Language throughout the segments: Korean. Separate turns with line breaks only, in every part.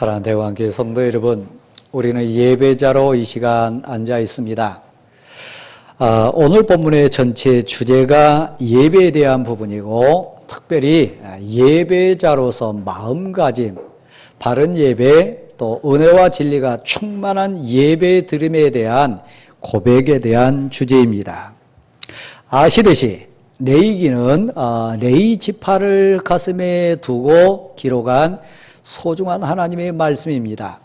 사랑하는 대왕교회 성도 여러분, 우리는 예배자로 이 시간 앉아 있습니다. 아, 오늘 본문의 전체 주제가 예배에 대한 부분이고, 특별히 예배자로서 마음가짐, 바른 예배, 또 은혜와 진리가 충만한 예배 드림에 대한 고백에 대한 주제입니다. 아시듯이 레이기는 어, 레이 지파를 가슴에 두고 기록한 소중한 하나님의 말씀입니다.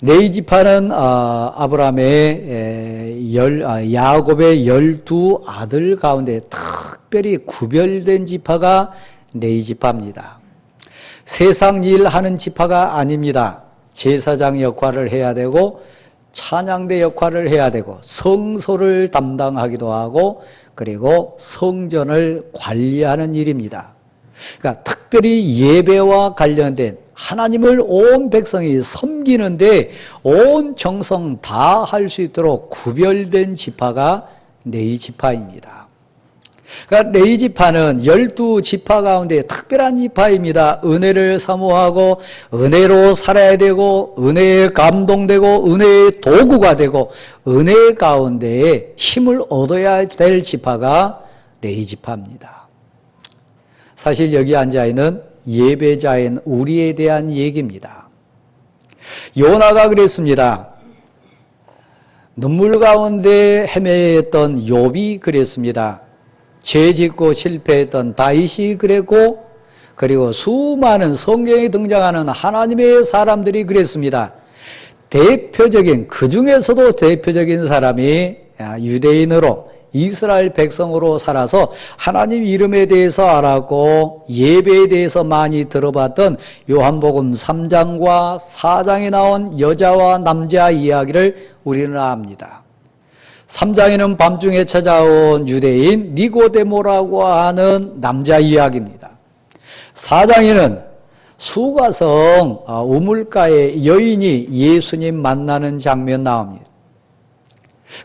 레이 지파는 어, 아브라함의 열, 아, 야곱의 열두 아들 가운데 특별히 구별된 지파가 레이 지파입니다. 세상 일 하는 지파가 아닙니다. 제사장 역할을 해야 되고 찬양대 역할을 해야 되고 성소를 담당하기도 하고 그리고 성전을 관리하는 일입니다. 그러니까 특별히 예배와 관련된 하나님을 온 백성이 섬기는데 온 정성 다 할 수 있도록 구별된 지파가 네이 지파입니다. 그러니까 네이 지파는 열두 지파 가운데 특별한 지파입니다. 은혜를 사모하고 은혜로 살아야 되고 은혜에 감동되고 은혜의 도구가 되고 은혜 가운데에 힘을 얻어야 될 지파가 네이 지파입니다. 사실 여기 앉아 있는 예배자인 우리에 대한 얘기입니다. 요나가 그랬습니다. 눈물 가운데 헤매했던 욥이 그랬습니다. 죄 짓고 실패했던 다윗이 그랬고 그리고 수많은 성경에 등장하는 하나님의 사람들이 그랬습니다. 대표적인 그 중에서도 대표적인 사람이 유대인으로 이스라엘 백성으로 살아서 하나님 이름에 대해서 알았고 예배에 대해서 많이 들어봤던 요한복음 3장과 4장에 나온 여자와 남자 이야기를 우리는 압니다. 3장에는 밤중에 찾아온 유대인 니고데모라고 하는 남자 이야기입니다. 4장에는 수가성 아, 우물가에 여인이 예수님 만나는 장면 나옵니다.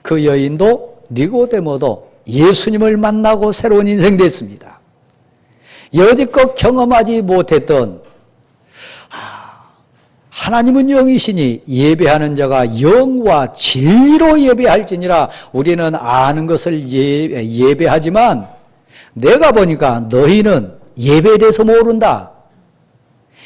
그 여인도 니고데모도 예수님을 만나고 새로운 인생 됐습니다. 여지껏 경험하지 못했던 하나님은 영이시니 예배하는 자가 영과 진리로 예배할지니라 우리는 아는 것을 예, 예배하지만 내가 보니까 너희는 예배에 대해서 모른다.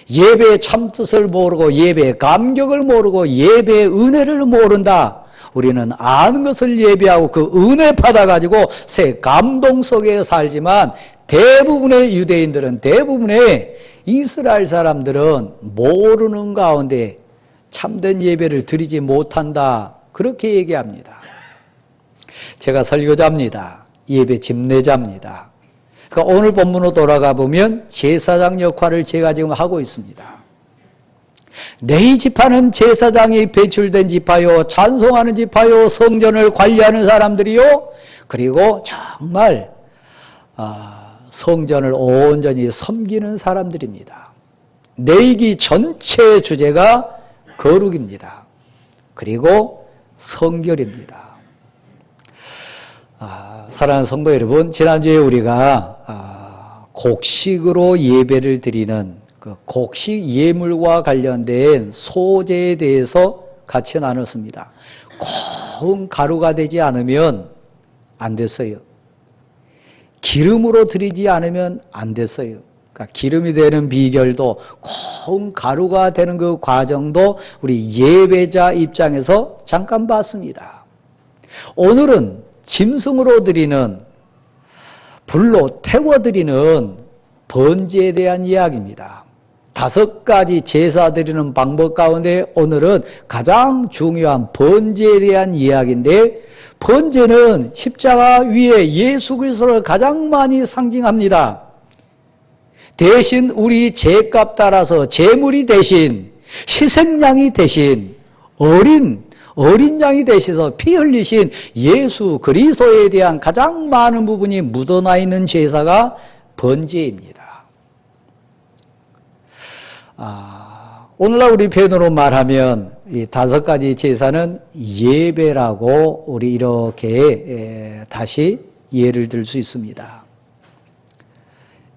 예배의 참뜻을 모르고 예배의 감격을 모르고 예배의 은혜를 모른다. 우리는 아는 것을 예배하고 그 은혜 받아가지고 새 감동 속에 살지만 대부분의 유대인들은 대부분의 이스라엘 사람들은 모르는 가운데 참된 예배를 드리지 못한다. 그렇게 얘기합니다. 제가 설교자입니다. 예배 집례자입니다. 그러니까 오늘 본문으로 돌아가 보면 제사장 역할을 제가 지금 하고 있습니다. 네 지파는 제사장이 배출된 지파요, 찬송하는 지파요, 성전을 관리하는 사람들이요, 그리고 정말 아, 성전을 온전히 섬기는 사람들입니다. 내기 전체 주제가 거룩입니다. 그리고 성결입니다. 아, 사랑하는 성도 여러분, 지난주에 우리가 아, 곡식으로 예배를 드리는 그 곡식 예물과 관련된 소재에 대해서 같이 나눴습니다. 고운 가루가 되지 않으면 안 됐어요. 기름으로 드리지 않으면 안 됐어요. 그러니까 기름이 되는 비결도 고운 가루가 되는 그 과정도 우리 예배자 입장에서 잠깐 봤습니다. 오늘은 짐승으로 드리는 불로 태워 드리는 번제에 대한 이야기입니다. 다섯 가지 제사 드리는 방법 가운데 오늘은 가장 중요한 번제에 대한 이야기인데 번제는 십자가 위에 예수 그리스도를 가장 많이 상징합니다. 대신 우리 죄값 따라서 제물이 대신 희생양이 대신 어린 어린 양이 되셔서 피 흘리신 예수 그리스도에 대한 가장 많은 부분이 묻어나 있는 제사가 번제입니다. 아, 오늘날 우리 표현으로 말하면 이 다섯 가지 제사는 예배라고 우리 이렇게 다시 예를 들 수 있습니다.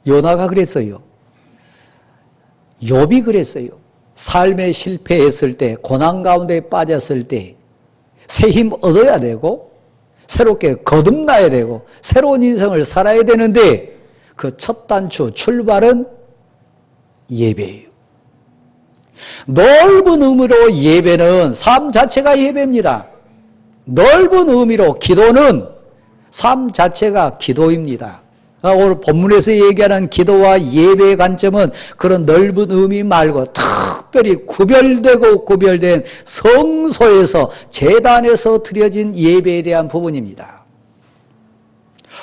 요나가 그랬어요. 욥이 그랬어요. 삶에 실패했을 때, 고난 가운데 빠졌을 때, 새 힘 얻어야 되고, 새롭게 거듭나야 되고, 새로운 인생을 살아야 되는데, 그 첫 단추, 출발은 예배예요. 넓은 의미로 예배는 삶 자체가 예배입니다. 넓은 의미로 기도는 삶 자체가 기도입니다. 아, 오늘 본문에서 얘기하는 기도와 예배의 관점은 그런 넓은 의미 말고 특별히 구별되고 구별된 성소에서 재단에서 드려진 예배에 대한 부분입니다.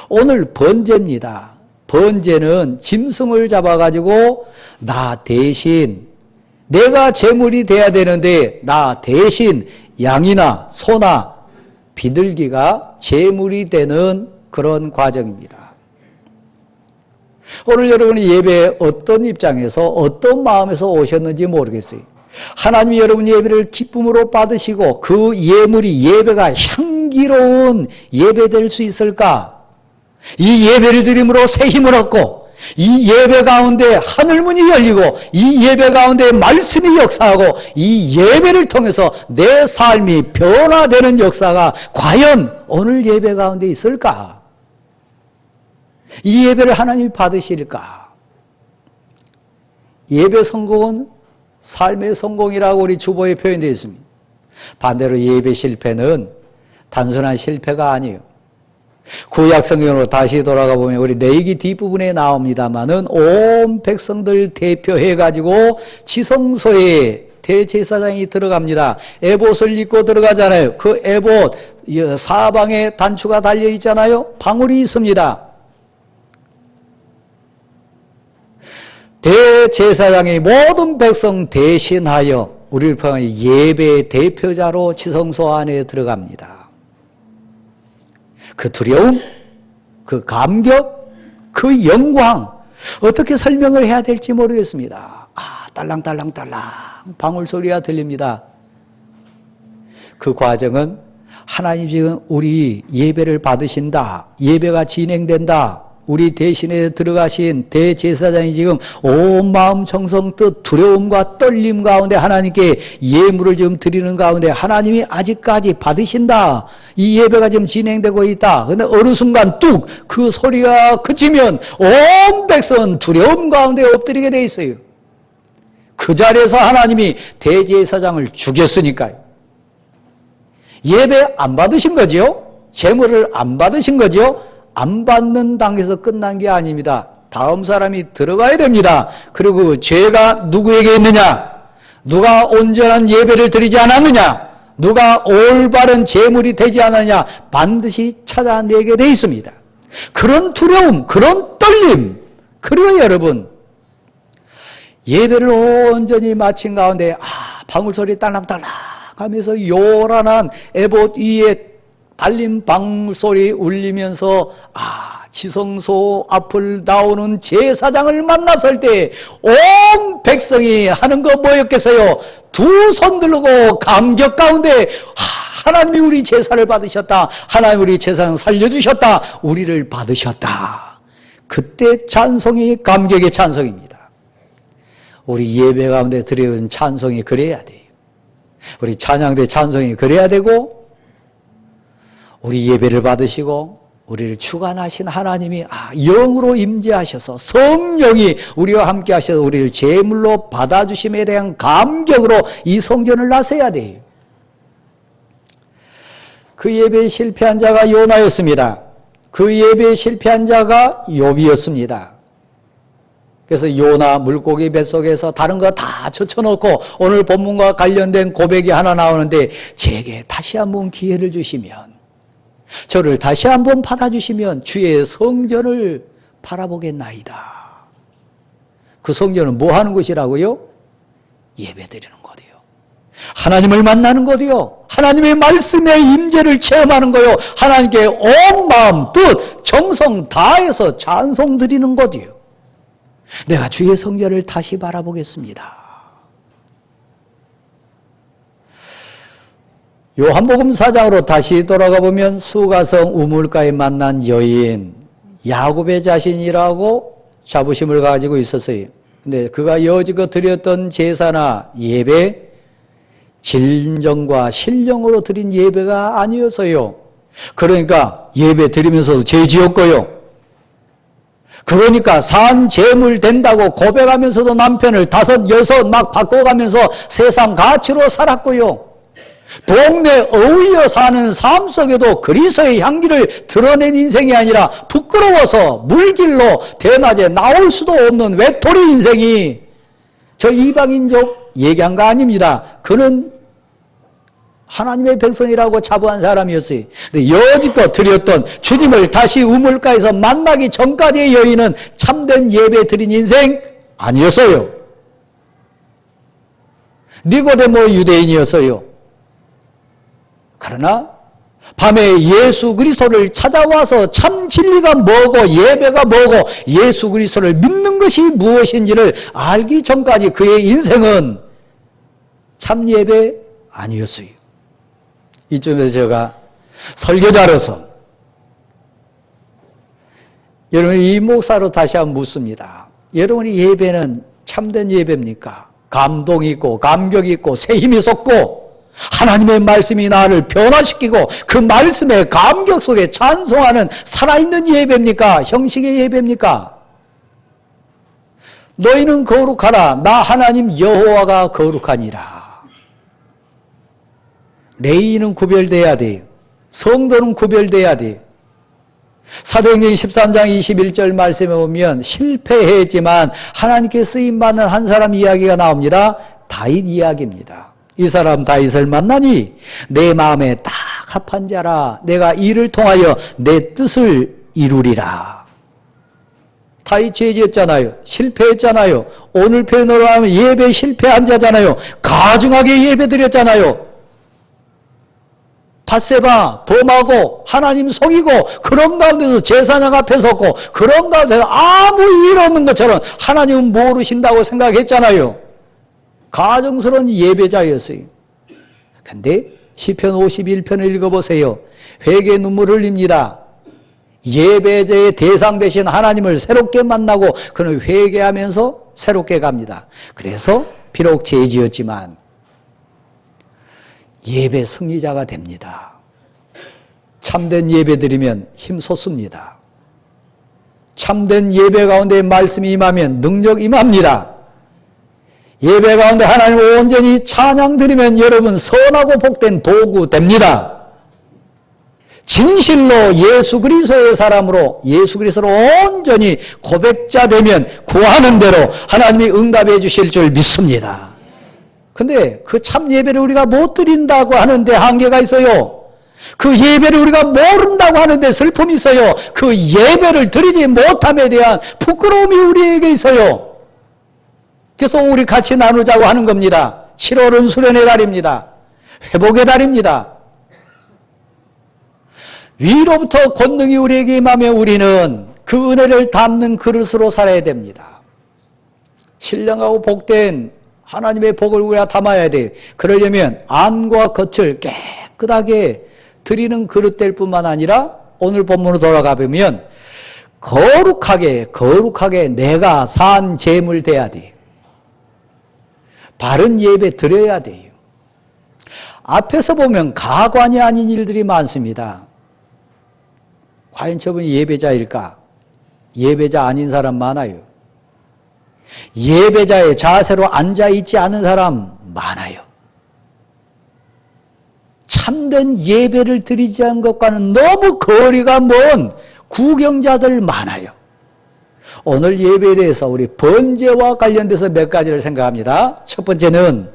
오늘 번제입니다. 번제는 짐승을 잡아가지고 나 대신 내가 제물이 돼야 되는데 나 대신 양이나 소나 비둘기가 제물이 되는 그런 과정입니다. 오늘 여러분이 예배에 어떤 입장에서 어떤 마음에서 오셨는지 모르겠어요. 하나님이 여러분 예배를 기쁨으로 받으시고 그 예물이 예배가 향기로운 예배 될 수 있을까? 이 예배를 드림으로 새 힘을 얻고 이 예배 가운데 하늘문이 열리고 이 예배 가운데 말씀이 역사하고 이 예배를 통해서 내 삶이 변화되는 역사가 과연 오늘 예배 가운데 있을까? 이 예배를 하나님이 받으실까? 예배 성공은 삶의 성공이라고 우리 주보에 표현되어 있습니다. 반대로 예배 실패는 단순한 실패가 아니에요. 구약 성경으로 다시 돌아가 보면 우리 내기 뒷부분에 나옵니다만은 온 백성들 대표해 가지고 지성소에 대제사장이 들어갑니다. 에봇을 입고 들어가잖아요. 그 에봇 사방에 단추가 달려 있잖아요. 방울이 있습니다. 대제사장이 모든 백성 대신하여 우리를 포함한 예배 대표자로 지성소 안에 들어갑니다. 그 두려움, 그 감격, 그 영광, 어떻게 설명을 해야 될지 모르겠습니다. 아, 딸랑딸랑딸랑 방울 소리가 들립니다. 그 과정은 하나님 지금 우리 예배를 받으신다. 예배가 진행된다. 우리 대신에 들어가신 대제사장이 지금 온 마음 정성 뜻 두려움과 떨림 가운데 하나님께 예물을 지금 드리는 가운데 하나님이 아직까지 받으신다. 이 예배가 지금 진행되고 있다. 근데 어느 순간 뚝 그 소리가 그치면 온 백성은 두려움 가운데 엎드리게 돼 있어요. 그 자리에서 하나님이 대제사장을 죽였으니까요. 예배 안 받으신 거죠? 재물을 안 받으신 거죠? 안 받는 당에서 끝난 게 아닙니다. 다음 사람이 들어가야 됩니다. 그리고 죄가 누구에게 있느냐? 누가 온전한 예배를 드리지 않았느냐? 누가 올바른 재물이 되지 않았느냐? 반드시 찾아내게 돼 있습니다. 그런 두려움, 그런 떨림. 그리고 여러분, 예배를 온전히 마친 가운데, 아, 방울소리 딸랑딸랑 하면서 요란한 에봇 위에 달림 방소리 울리면서 아 지성소 앞을 나오는 제사장을 만났을 때 온 백성이 하는 거 뭐였겠어요? 두 손 들고 감격 가운데 하나님이 우리 제사를 받으셨다. 하나님 우리 제사장 살려주셨다. 우리를 받으셨다. 그때 찬송이 감격의 찬송입니다. 우리 예배 가운데 드려진 찬송이 그래야 돼요. 우리 찬양대 찬송이 그래야 되고 우리 예배를 받으시고 우리를 주관하신 하나님이 아, 영으로 임재하셔서 성령이 우리와 함께 하셔서 우리를 제물로 받아주심에 대한 감격으로 이 성전을 나서야 돼요. 그 예배에 실패한 자가 요나였습니다. 그 예배에 실패한 자가 욥이었습니다. 그래서 요나 물고기 뱃속에서 다른 거 다 젖혀놓고 오늘 본문과 관련된 고백이 하나 나오는데 제게 다시 한번 기회를 주시면 저를 다시 한번 받아주시면 주의 성전을 바라보겠나이다. 그 성전은 뭐 하는 곳이라고요? 예배 드리는 곳이요. 하나님을 만나는 곳이요. 하나님의 말씀의 임재를 체험하는 거요. 하나님께 온 마음, 뜻, 정성 다해서 찬송 드리는 곳이요. 내가 주의 성전을 다시 바라보겠습니다. 요한복음 4장으로 다시 돌아가 보면 수가성 우물가에 만난 여인 야곱의 자신이라고 자부심을 가지고 있었어요. 근데 그가 여지껏 드렸던 제사나 예배, 진정과 신령으로 드린 예배가 아니어서요. 그러니까 예배 드리면서도 죄 지었고요. 그러니까 산 재물 된다고 고백하면서도 남편을 다섯, 여섯 막 바꿔가면서 세상 가치로 살았고요. 동네 어울려 사는 삶 속에도 그리스의 향기를 드러낸 인생이 아니라 부끄러워서 물길로 대낮에 나올 수도 없는 외톨이 인생이 저 이방인족 얘기한 거 아닙니다. 그는 하나님의 백성이라고 자부한 사람이었어요. 근데 여지껏 드렸던 주님을 다시 우물가에서 만나기 전까지의 여인은 참된 예배 드린 인생 아니었어요. 니고데모 유대인이었어요. 그러나 밤에 예수 그리스도를 찾아와서 참 진리가 뭐고 예배가 뭐고 예수 그리스도를 믿는 것이 무엇인지를 알기 전까지 그의 인생은 참 예배 아니었어요. 이쯤에서 제가 설교자로서 여러분 이 목사로 다시 한번 묻습니다. 여러분이 예배는 참된 예배입니까? 감동 있고 감격 있고 새 힘이 솟고 하나님의 말씀이 나를 변화시키고 그 말씀의 감격 속에 찬송하는 살아있는 예배입니까? 형식의 예배입니까? 너희는 거룩하라. 나 하나님 여호와가 거룩하니라. 레이는 구별돼야 돼요. 성도는 구별돼야 돼요. 사도행전 13장 21절 말씀에 보면 실패했지만 하나님께 쓰임받는 한 사람 이야기가 나옵니다. 다윗 이야기입니다. 이 사람 다윗을 만나니 내 마음에 딱 합한 자라 내가 이를 통하여 내 뜻을 이루리라. 다윗 죄지었잖아요. 실패했잖아요. 오늘 표현으로 하면 예배 실패한 자잖아요. 가증하게 예배 드렸잖아요. 바세바 범하고 하나님 속이고 그런 가운데서 제사장 앞에 섰고 그런 가운데서 아무 일 없는 것처럼 하나님은 모르신다고 생각했잖아요. 가정스러운 예배자였어요. 근데 시편 51편을 읽어보세요. 회개 눈물 흘립니다. 예배자의 대상 대신 하나님을 새롭게 만나고 그는 회개하면서 새롭게 갑니다. 그래서 비록 죄지었지만 예배 승리자가 됩니다. 참된 예배 드리면 힘솟습니다. 참된 예배 가운데 말씀이 임하면 능력 임합니다. 예배 가운데 하나님을 온전히 찬양 드리면 여러분 선하고 복된 도구 됩니다. 진실로 예수 그리스도의 사람으로 예수 그리스도로 온전히 고백자 되면 구하는 대로 하나님이 응답해 주실 줄 믿습니다. 근데 그 참 예배를 우리가 못 드린다고 하는데 한계가 있어요. 그 예배를 우리가 모른다고 하는데 슬픔이 있어요. 그 예배를 드리지 못함에 대한 부끄러움이 우리에게 있어요. 그래서 우리 같이 나누자고 하는 겁니다. 7월은 수련의 달입니다. 회복의 달입니다. 위로부터 권능이 우리에게 임하면 우리는 그 은혜를 담는 그릇으로 살아야 됩니다. 신령하고 복된 하나님의 복을 우리가 담아야 돼. 그러려면 안과 겉을 깨끗하게 드리는 그릇 될 뿐만 아니라 오늘 본문으로 돌아가 보면 거룩하게 거룩하게 내가 산 재물 돼야 돼. 바른 예배 드려야 돼요. 앞에서 보면 가관이 아닌 일들이 많습니다. 과연 저분이 예배자일까? 예배자 아닌 사람 많아요. 예배자의 자세로 앉아 있지 않은 사람 많아요. 참된 예배를 드리지 않은 것과는 너무 거리가 먼 구경자들 많아요. 오늘 예배에 대해서 우리 번제와 관련돼서 몇 가지를 생각합니다. 첫 번째는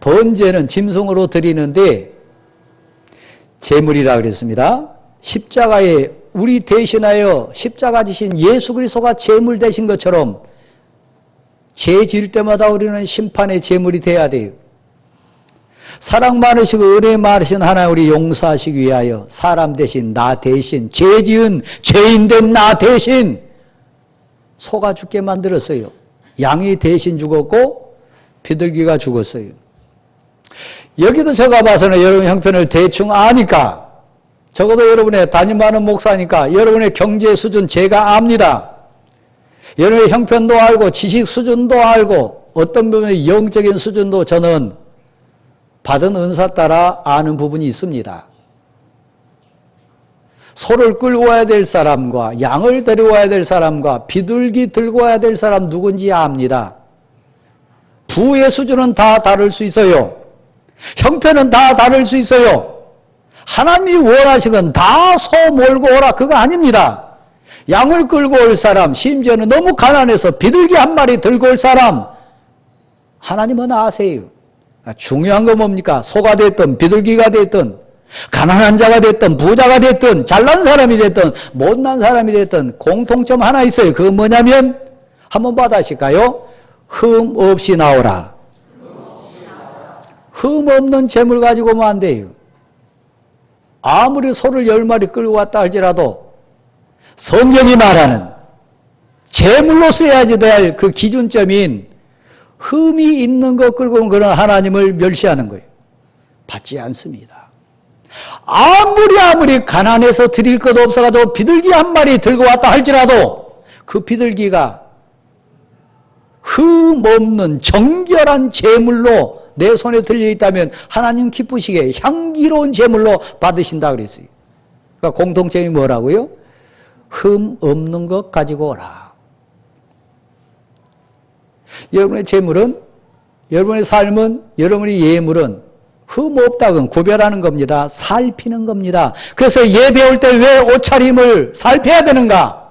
번제는 짐승으로 드리는데 제물이라 그랬습니다. 십자가에 우리 대신하여 십자가 지신 예수 그리스도가 제물 되신 것처럼 죄 지을 때마다 우리는 심판의 제물이 돼야 돼요. 사랑 많으시고 은혜 많으신 하나님 우리 용서하시기 위하여 사람 대신 나 대신 죄 지은 죄인 된 나 대신 소가 죽게 만들었어요. 양이 대신 죽었고 비둘기가 죽었어요. 여기도 제가 봐서는 여러분 형편을 대충 아니까 적어도 여러분의 담임하는 목사니까 여러분의 경제 수준 제가 압니다. 여러분의 형편도 알고 지식 수준도 알고 어떤 부분의 영적인 수준도 저는 받은 은사 따라 아는 부분이 있습니다. 소를 끌고 와야 될 사람과 양을 데려와야 될 사람과 비둘기 들고 와야 될 사람 누군지 압니다. 부의 수준은 다 다를 수 있어요. 형편은 다 다를 수 있어요. 하나님이 원하시건 다 소 몰고 오라 그거 아닙니다. 양을 끌고 올 사람, 심지어는 너무 가난해서 비둘기 한 마리 들고 올 사람, 하나님은 아세요. 중요한 건 뭡니까? 소가 됐든 비둘기가 됐든 가난한 자가 됐든 부자가 됐든 잘난 사람이 됐든 못난 사람이 됐든 공통점 하나 있어요. 그건 뭐냐면 한번 받아실까요? 흠 없이 나오라. 흠 없는 재물 가지고 오면 안 돼요. 아무리 소를 열 마리 끌고 왔다 할지라도 성경이 말하는 재물로 써야지 될 그 기준점인 흠이 있는 것 끌고 온 그런 하나님을 멸시하는 거예요. 받지 않습니다. 아무리 아무리 가난해서 드릴 것 없어가지고 비둘기 한 마리 들고 왔다 할지라도 그 비둘기가 흠 없는 정결한 제물로 내 손에 들려 있다면 하나님 기쁘시게 향기로운 제물로 받으신다 그랬어요. 그러니까 공통점이 뭐라고요? 흠 없는 것 가지고 오라. 여러분의 재물은 여러분의 삶은 여러분의 예물은 흠 없다건 구별하는 겁니다. 살피는 겁니다. 그래서 예배 올 때 왜 옷차림을 살펴야 되는가?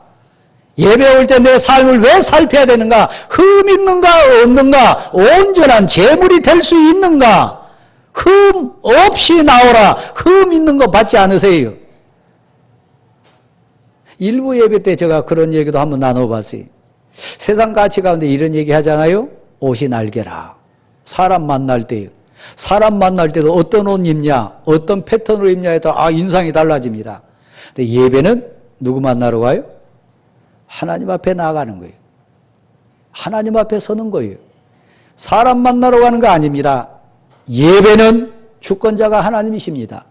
예배 올 때 내 삶을 왜 살펴야 되는가? 흠 있는가 없는가? 온전한 재물이 될 수 있는가? 흠 없이 나오라. 흠 있는 거 받지 않으세요. 일부 예배 때 제가 그런 얘기도 한번 나눠봤어요. 세상 가치 가운데 이런 얘기 하잖아요. 옷이 날개라. 사람 만날 때요. 사람 만날 때도 어떤 옷 입냐, 어떤 패턴으로 입냐에 따라 아, 인상이 달라집니다. 근데 예배는 누구 만나러 가요? 하나님 앞에 나가는 거예요. 하나님 앞에 서는 거예요. 사람 만나러 가는 거 아닙니다. 예배는 주권자가 하나님이십니다.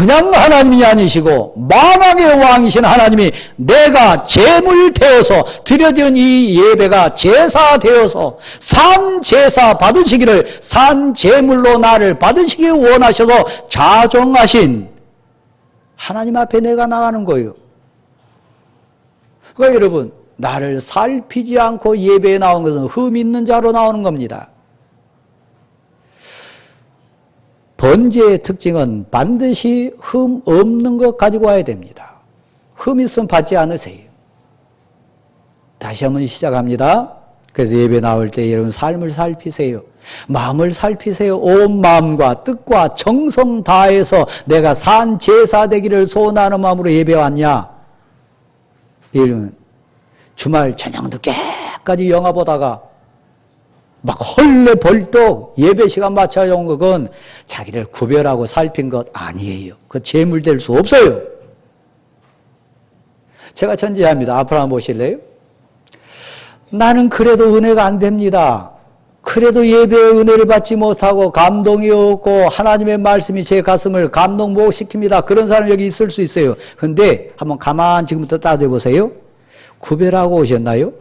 그냥 하나님이 아니시고 만왕의 왕이신 하나님이 내가 제물 되어서 드려지는 이 예배가 제사 되어서 산 제사 받으시기를 산 제물로 나를 받으시기 원하셔서 자정하신 하나님 앞에 내가 나가는 거예요. 그러니까 여러분 나를 살피지 않고 예배에 나온 것은 흠 있는 자로 나오는 겁니다. 번제의 특징은 반드시 흠 없는 것 가지고 와야 됩니다. 흠 있으면 받지 않으세요. 다시 한번 시작합니다. 그래서 예배 나올 때 여러분 삶을 살피세요. 마음을 살피세요. 온 마음과 뜻과 정성 다해서 내가 산 제사 되기를 소원하는 마음으로 예배 왔냐? 이러면 주말 저녁 늦게까지 영화 보다가 막 헐레 벌떡 예배 시간 맞춰 온 것은 자기를 구별하고 살핀 것 아니에요. 그 재물 될 수 없어요. 제가 전제합니다. 앞으로 한번 보실래요? 나는 그래도 은혜가 안 됩니다. 그래도 예배의 은혜를 받지 못하고 감동이 없고 하나님의 말씀이 제 가슴을 감동 못 시킵니다. 그런 사람 여기 있을 수 있어요. 근데 한번 가만 지금부터 따져 보세요. 구별하고 오셨나요?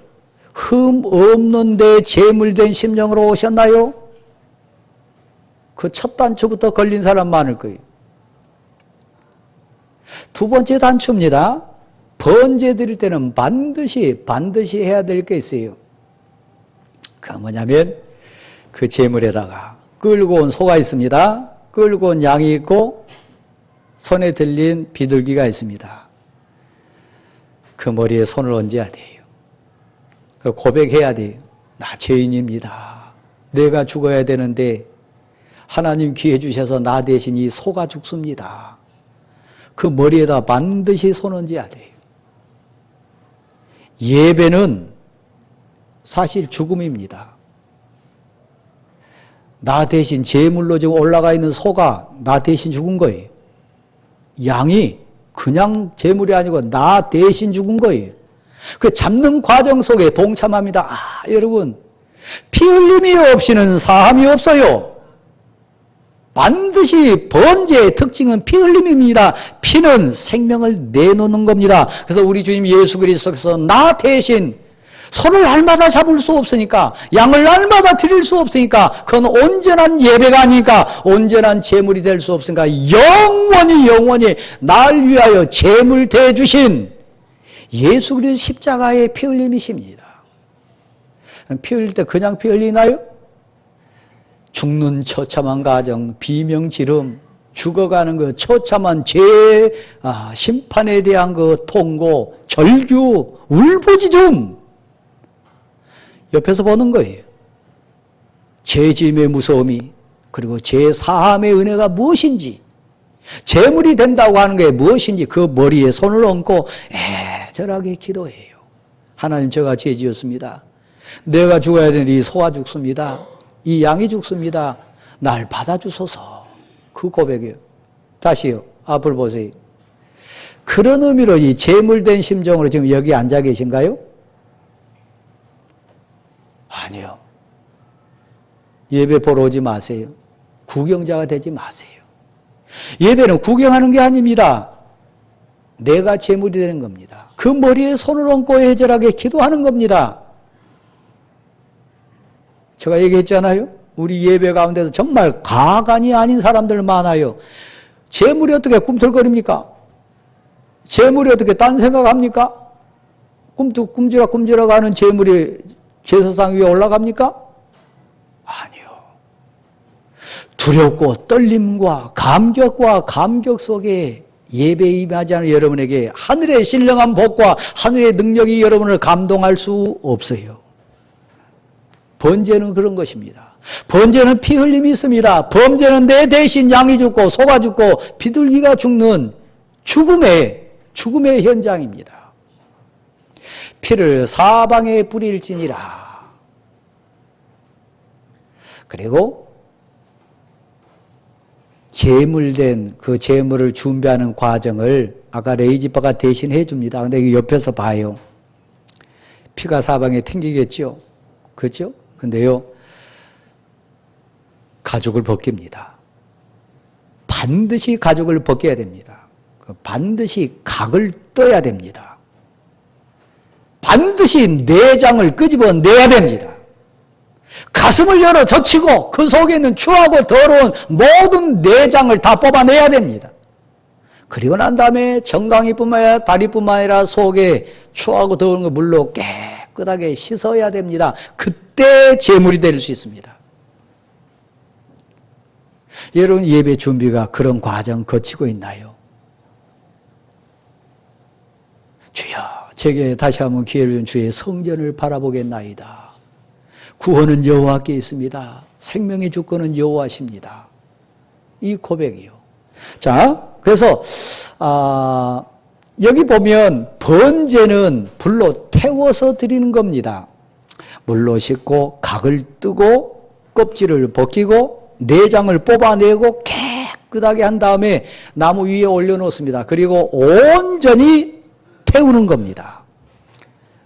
흠 없는데 재물된 심령으로 오셨나요? 그 첫 단추부터 걸린 사람 많을 거예요. 두 번째 단추입니다. 번제 드릴 때는 반드시 반드시 해야 될 게 있어요. 그 뭐냐면 그 재물에다가 끌고 온 소가 있습니다. 끌고 온 양이 있고 손에 들린 비둘기가 있습니다. 그 머리에 손을 얹어야 돼요. 그 고백해야 돼요. 나 죄인입니다. 내가 죽어야 되는데 하나님 기회 주셔서 나 대신 이 소가 죽습니다. 그 머리에다 반드시 손 얹어야 돼요. 예배는 사실 죽음입니다. 나 대신 제물로 지금 올라가 있는 소가 나 대신 죽은 거예요. 양이 그냥 제물이 아니고 나 대신 죽은 거예요. 그 잡는 과정 속에 동참합니다. 아, 여러분. 피 흘림이 없이는 사함이 없어요. 반드시 번제의 특징은 피 흘림입니다. 피는 생명을 내놓는 겁니다. 그래서 우리 주님 예수 그리스도께서 나 대신 손을 날마다 잡을 수 없으니까 양을 날마다 드릴 수 없으니까 그건 온전한 예배가 아니니까 온전한 제물이 될 수 없으니까 영원히 영원히 날 위하여 제물 대 주신 예수 그리스도 십자가의 피 흘림이십니다. 피 흘릴 때 그냥 피 흘리나요? 죽는 처참한 가정, 비명 지름, 죽어가는 그 처참한 죄 아, 심판에 대한 그 통고, 절규, 울부짖음 옆에서 보는 거예요. 죄짐의 무서움이 그리고 죄 사함의 은혜가 무엇인지 재물이 된다고 하는 게 무엇인지 그 머리에 손을 얹고 애 절하게 기도해요. 하나님 제가 죄 지었습니다. 내가 죽어야 되는 이 소가 죽습니다. 이 양이 죽습니다. 날 받아주소서. 그 고백이에요. 다시요. 앞을 보세요. 그런 의미로 이 재물된 심정으로 지금 여기 앉아 계신가요? 아니요. 예배 보러 오지 마세요. 구경자가 되지 마세요. 예배는 구경하는 게 아닙니다. 내가 재물이 되는 겁니다. 그 머리에 손을 얹고 애절하게 기도하는 겁니다. 제가 얘기했잖아요. 우리 예배 가운데서 정말 가관이 아닌 사람들 많아요. 재물이 어떻게 꿈틀거립니까? 재물이 어떻게 딴 생각합니까? 꿈틀, 꿈지락 꿈지락 하는 재물이 제사상 위에 올라갑니까? 아니요. 두렵고 떨림과 감격과 감격 속에 예배에 임하지 않은 여러분에게 하늘의 신령한 복과 하늘의 능력이 여러분을 감동할 수 없어요. 번제는 그런 것입니다. 번제는 피 흘림이 있습니다. 범죄는 내 대신 양이 죽고 소가 죽고 비둘기가 죽는 죽음의 죽음의 현장입니다. 피를 사방에 뿌릴지니라. 그리고 제물된 그 제물을 준비하는 과정을 아까 레이지바가 대신 해 줍니다. 근데 옆에서 봐요. 피가 사방에 튕기겠죠. 그렇죠? 근데요, 가죽을 벗깁니다. 반드시 가죽을 벗겨야 됩니다. 그 반드시 각을 떠야 됩니다. 반드시 내장을 끄집어 내야 됩니다. 가슴을 열어 젖히고 그 속에 있는 추하고 더러운 모든 내장을 다 뽑아내야 됩니다. 그리고 난 다음에 정강이뿐만 아니라 다리뿐만 아니라 속에 추하고 더러운 거 물로 깨끗하게 씻어야 됩니다. 그때 제물이 될 수 있습니다. 여러분 예배 준비가 그런 과정 거치고 있나요? 주여 제게 다시 한번 기회를 준 주의 성전을 바라보겠나이다. 구원은 여호와께 있습니다. 생명의 주권은 여호와십니다. 이 고백이요. 자, 그래서 아, 여기 보면 번제는 불로 태워서 드리는 겁니다. 물로 씻고 각을 뜨고 껍질을 벗기고 내장을 뽑아내고 깨끗하게 한 다음에 나무 위에 올려놓습니다. 그리고 온전히 태우는 겁니다.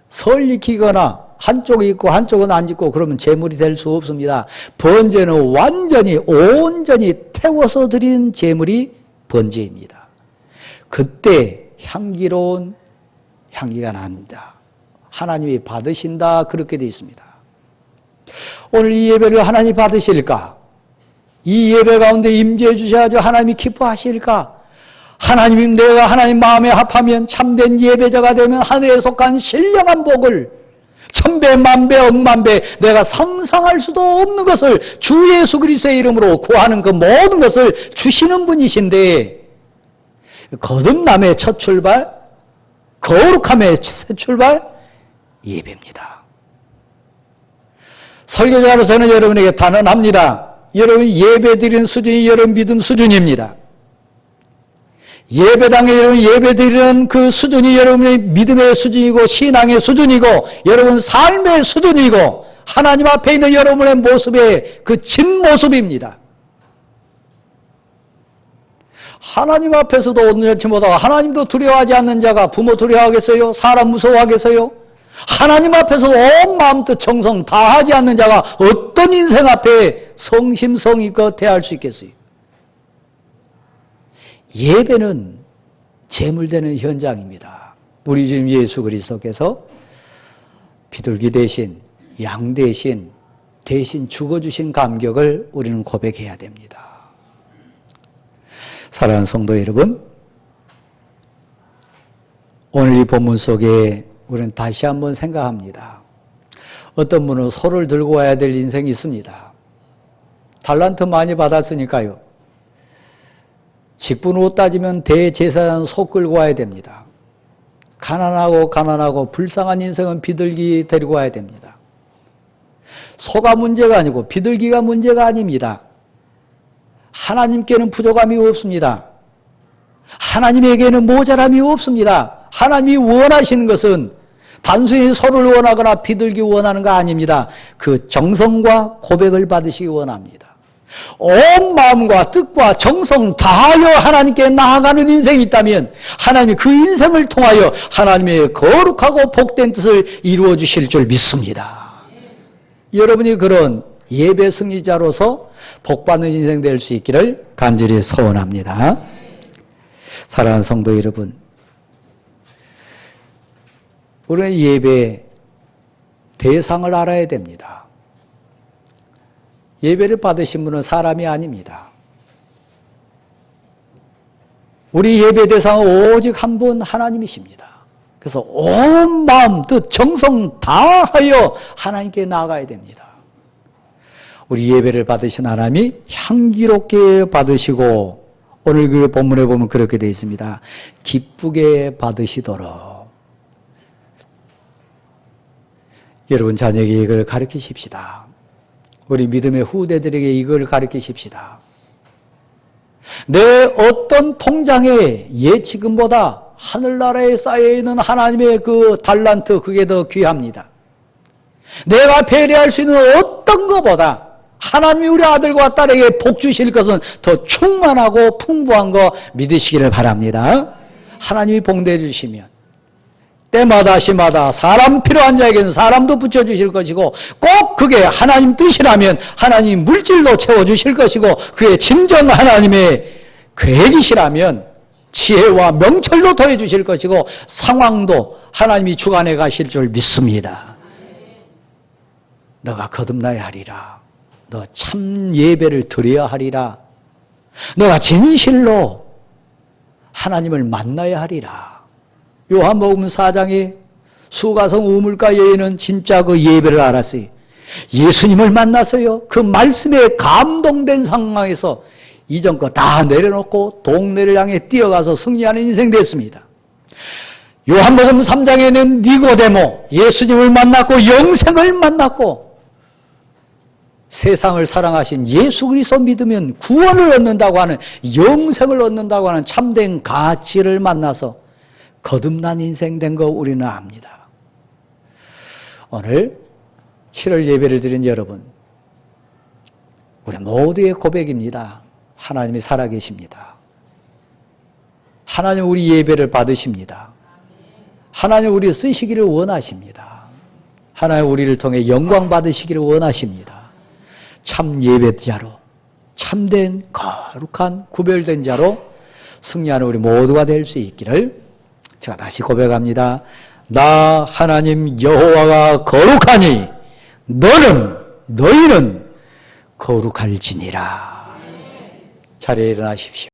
설 익히거나 한쪽이 있고 한쪽은 안 짓고 그러면 재물이 될 수 없습니다. 번제는 완전히 온전히 태워서 드린 재물이 번제입니다. 그때 향기로운 향기가 납니다. 하나님이 받으신다 그렇게 되어 있습니다. 오늘 이 예배를 하나님 받으실까? 이 예배 가운데 임재해 주셔야죠. 하나님이 기뻐하실까? 하나님이 내가 하나님 마음에 합하면 참된 예배자가 되면 하늘에 속한 신령한 복을 천배, 만배, 억만배 내가 상상할 수도 없는 것을 주 예수 그리스도의 이름으로 구하는 그 모든 것을 주시는 분이신데 거듭남의 첫 출발, 거룩함의 첫 출발 예배입니다. 설교자로서는 여러분에게 단언합니다. 여러분 예배 드리는 수준이 여러분 믿음 수준입니다. 예배당에 여러분 예배 드리는 그 수준이 여러분의 믿음의 수준이고 신앙의 수준이고 여러분 삶의 수준이고 하나님 앞에 있는 여러분의 모습의 그 진모습입니다. 하나님 앞에서도 오늘 여친보다 하나님도 두려워하지 않는 자가 부모 두려워하겠어요? 사람 무서워하겠어요? 하나님 앞에서 온 마음 뜻 정성 다 하지 않는 자가 어떤 인생 앞에 성심성의껏 대할 수 있겠어요? 예배는 제물되는 현장입니다. 우리 주님 예수 그리스도께서 비둘기 대신 양 대신 대신 죽어주신 감격을 우리는 고백해야 됩니다. 사랑하는 성도 여러분, 오늘 이 본문 속에 우리는 다시 한번 생각합니다. 어떤 분은 소를 들고 와야 될 인생이 있습니다. 달란트 많이 받았으니까요. 직분으로 따지면 대제사장 소 끌고 와야 됩니다. 가난하고 가난하고 불쌍한 인생은 비둘기 데리고 와야 됩니다. 소가 문제가 아니고 비둘기가 문제가 아닙니다. 하나님께는 부족함이 없습니다. 하나님에게는 모자람이 없습니다. 하나님이 원하시는 것은 단순히 소를 원하거나 비둘기 원하는 거 아닙니다. 그 정성과 고백을 받으시기 원합니다. 온 마음과 뜻과 정성 다하여 하나님께 나아가는 인생이 있다면 하나님이 그 인생을 통하여 하나님의 거룩하고 복된 뜻을 이루어 주실 줄 믿습니다. 여러분이 그런 예배 승리자로서 복받는 인생 될 수 있기를 간절히 소원합니다. 사랑하는 성도 여러분, 우리는 예배 대상을 알아야 됩니다. 예배를 받으신 분은 사람이 아닙니다. 우리 예배 대상은 오직 한 분 하나님이십니다. 그래서 온 마음, 뜻, 정성 다하여 하나님께 나아가야 됩니다. 우리 예배를 받으신 하나님이 향기롭게 받으시고 오늘 그 본문에 보면 그렇게 되어 있습니다. 기쁘게 받으시도록 여러분 자녀에게 이걸 가르치십시다. 우리 믿음의 후대들에게 이걸 가르치십시다. 내 어떤 통장에 예치금보다 하늘나라에 쌓여있는 하나님의 그 달란트 그게 더 귀합니다. 내가 배려할 수 있는 어떤 것보다 하나님이 우리 아들과 딸에게 복 주실 것은 더 충만하고 풍부한 거 믿으시기를 바랍니다. 하나님이 복내 주시면 때마다 시마다 사람 필요한 자에게는 사람도 붙여주실 것이고 꼭 그게 하나님 뜻이라면 하나님 물질도 채워주실 것이고 그게 진정 하나님의 계획이시라면 지혜와 명철도 더해주실 것이고 상황도 하나님이 주관해 가실 줄 믿습니다. 너가 거듭나야 하리라. 너 참 예배를 드려야 하리라. 너가 진실로 하나님을 만나야 하리라. 요한복음 4장에 수가성 우물가 여인은 진짜 그 예배를 알았어요. 예수님을 만났어요. 그 말씀에 감동된 상황에서 이전 거 다 내려놓고 동네를 향해 뛰어가서 승리하는 인생 됐습니다. 요한복음 3장에는 니고데모 예수님을 만났고 영생을 만났고 세상을 사랑하신 예수 그리스도 믿으면 구원을 얻는다고 하는 영생을 얻는다고 하는 참된 가치를 만나서 거듭난 인생 된 거 우리는 압니다. 오늘 7월 예배를 드린 여러분, 우리 모두의 고백입니다. 하나님이 살아계십니다. 하나님 우리 예배를 받으십니다. 하나님 우리 쓰시기를 원하십니다. 하나님 우리를 통해 영광 받으시기를 원하십니다. 참 예배자로, 참된 거룩한 구별된 자로 승리하는 우리 모두가 될 수 있기를 제가 다시 고백합니다. 나 하나님 여호와가 거룩하니 너는 너희는 거룩할지니라. 자리에 일어나십시오.